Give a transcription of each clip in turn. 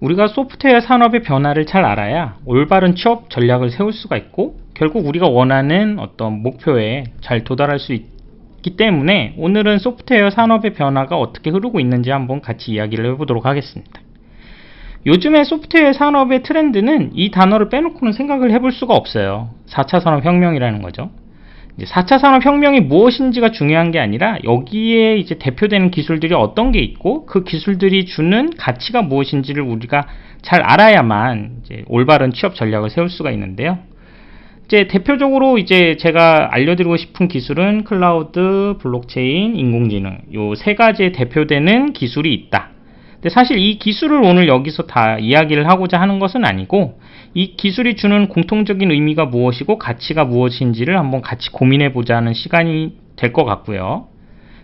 우리가 소프트웨어 산업의 변화를 잘 알아야 올바른 취업 전략을 세울 수가 있고 결국 우리가 원하는 어떤 목표에 잘 도달할 수 있기 때문에 오늘은 소프트웨어 산업의 변화가 어떻게 흐르고 있는지 한번 같이 이야기를 해보도록 하겠습니다. 요즘의 소프트웨어 산업의 트렌드는 이 단어를 빼놓고는 생각을 해볼 수가 없어요. 4차 산업혁명이라는 거죠. 이제 4차 산업혁명이 무엇인지가 중요한 게 아니라 여기에 이제 대표되는 기술들이 어떤 게 있고 그 기술들이 주는 가치가 무엇인지를 우리가 잘 알아야만 이제 올바른 취업 전략을 세울 수가 있는데요. 이제 대표적으로 이제 제가 알려드리고 싶은 기술은 클라우드, 블록체인, 인공지능 요 세 가지의 대표되는 기술이 있다. 근데 사실 이 기술을 오늘 여기서 다 이야기를 하고자 하는 것은 아니고 이 기술이 주는 공통적인 의미가 무엇이고 가치가 무엇인지를 한번 같이 고민해 보자는 시간이 될 것 같고요.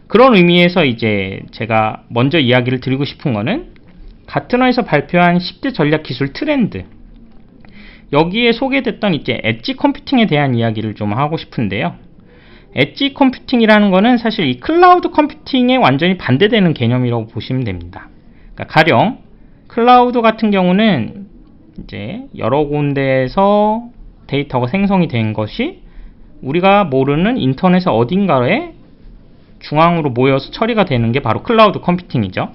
그런 의미에서 이제 제가 먼저 이야기를 드리고 싶은 거는 가트너에서 발표한 10대 전략 기술 트렌드 여기에 소개됐던 이제 엣지 컴퓨팅에 대한 이야기를 좀 하고 싶은데요. 엣지 컴퓨팅이라는 거는 사실 이 클라우드 컴퓨팅에 완전히 반대되는 개념이라고 보시면 됩니다. 그러니까 가령 클라우드 같은 경우는 이제 여러 군데에서 데이터가 생성이 된 것이 우리가 모르는 인터넷의 어딘가에 중앙으로 모여서 처리가 되는 게 바로 클라우드 컴퓨팅이죠.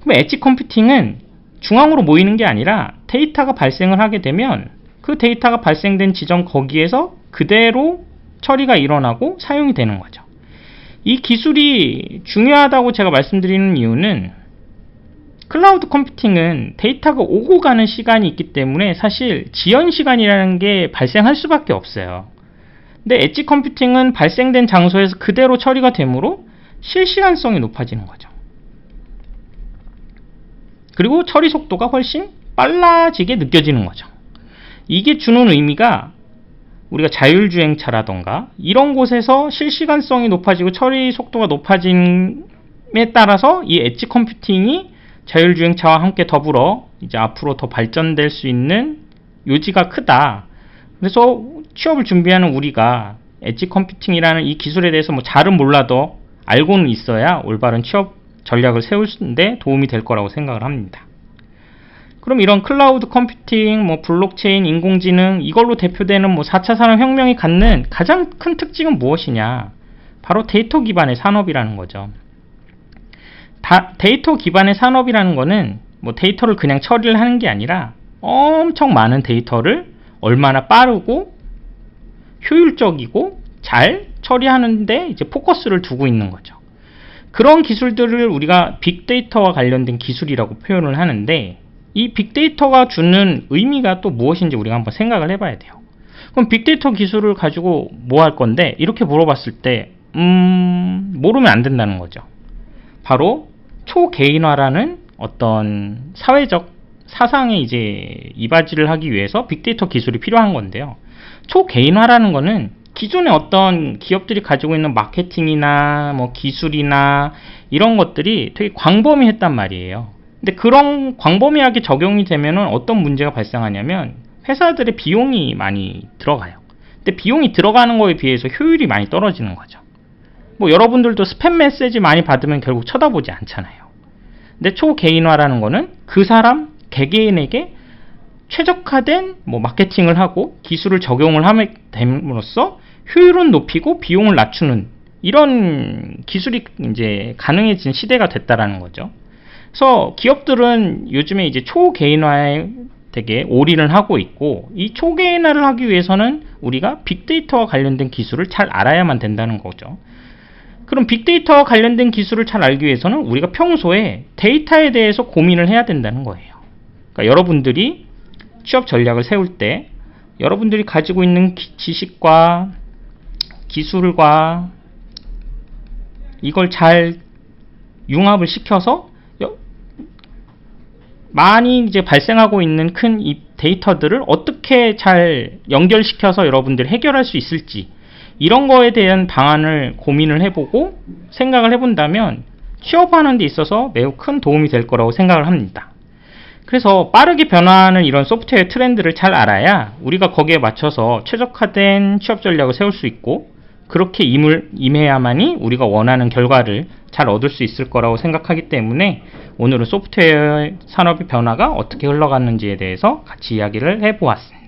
그럼 엣지 컴퓨팅은 중앙으로 모이는 게 아니라 데이터가 발생을 하게 되면 그 데이터가 발생된 지점 거기에서 그대로 처리가 일어나고 사용이 되는 거죠. 이 기술이 중요하다고 제가 말씀드리는 이유는 클라우드 컴퓨팅은 데이터가 오고 가는 시간이 있기 때문에 사실 지연 시간이라는 게 발생할 수밖에 없어요. 근데 엣지 컴퓨팅은 발생된 장소에서 그대로 처리가 되므로 실시간성이 높아지는 거죠. 그리고 처리 속도가 훨씬 빨라지게 느껴지는 거죠. 이게 주는 의미가 우리가 자율주행차라던가 이런 곳에서 실시간성이 높아지고 처리 속도가 높아짐에 따라서 이 엣지 컴퓨팅이 자율주행차와 함께 더불어 이제 앞으로 더 발전될 수 있는 요지가 크다. 그래서 취업을 준비하는 우리가 엣지 컴퓨팅이라는 이 기술에 대해서 뭐 잘은 몰라도 알고는 있어야 올바른 취업 전략을 세우는데 도움이 될 거라고 생각을 합니다. 그럼 이런 클라우드 컴퓨팅, 뭐 블록체인, 인공지능 이걸로 대표되는 뭐 4차 산업 혁명이 갖는 가장 큰 특징은 무엇이냐? 바로 데이터 기반의 산업이라는 거죠. 다, 데이터 기반의 산업이라는 거는 뭐 데이터를 그냥 처리를 하는 게 아니라 엄청 많은 데이터를 얼마나 빠르고 효율적이고 잘 처리하는데 이제 포커스를 두고 있는 거죠. 그런 기술들을 우리가 빅데이터와 관련된 기술이라고 표현을 하는데 이 빅데이터가 주는 의미가 또 무엇인지 우리가 한번 생각을 해봐야 돼요. 그럼 빅데이터 기술을 가지고 뭐 할 건데 이렇게 물어봤을 때 음, 모르면 안 된다는 거죠. 바로 초개인화라는 어떤 사회적 사상에 이제 이바지를 하기 위해서 빅데이터 기술이 필요한 건데요. 초개인화라는 거는 기존의 어떤 기업들이 가지고 있는 마케팅이나 뭐 기술이나 이런 것들이 되게 광범위했단 말이에요. 근데 그런 광범위하게 적용이 되면은 어떤 문제가 발생하냐면 회사들의 비용이 많이 들어가요. 근데 비용이 들어가는 거에 비해서 효율이 많이 떨어지는 거죠. 뭐 여러분들도 스팸 메시지 많이 받으면 결국 쳐다보지 않잖아요. 근데 초개인화라는 거는 그 사람 개개인에게 최적화된 뭐 마케팅을 하고 기술을 적용을 함에 됨으로써 효율은 높이고 비용을 낮추는 이런 기술이 이제 가능해진 시대가 됐다라는 거죠. 그래서 기업들은 요즘에 이제 초개인화에 되게 올인을 하고 있고 이 초개인화를 하기 위해서는 우리가 빅데이터와 관련된 기술을 잘 알아야만 된다는 거죠. 그럼 빅데이터와 관련된 기술을 잘 알기 위해서는 우리가 평소에 데이터에 대해서 고민을 해야 된다는 거예요. 그러니까 여러분들이 취업 전략을 세울 때 여러분들이 가지고 있는 기- 지식과 기술과 이걸 잘 융합을 시켜서 여- 많이 이제 발생하고 있는 큰이 데이터들을 어떻게 잘 연결시켜서 여러분들이 해결할 수 있을지 이런 거에 대한 방안을 고민을 해보고 생각을 해본다면 취업하는 데 있어서 매우 큰 도움이 될 거라고 생각을 합니다. 그래서 빠르게 변화하는 이런 소프트웨어 트렌드를 잘 알아야 우리가 거기에 맞춰서 최적화된 취업 전략을 세울 수 있고 그렇게 임을 임해야만이 우리가 원하는 결과를 잘 얻을 수 있을 거라고 생각하기 때문에 오늘은 소프트웨어 산업의 변화가 어떻게 흘러가는지에 대해서 같이 이야기를 해보았습니다.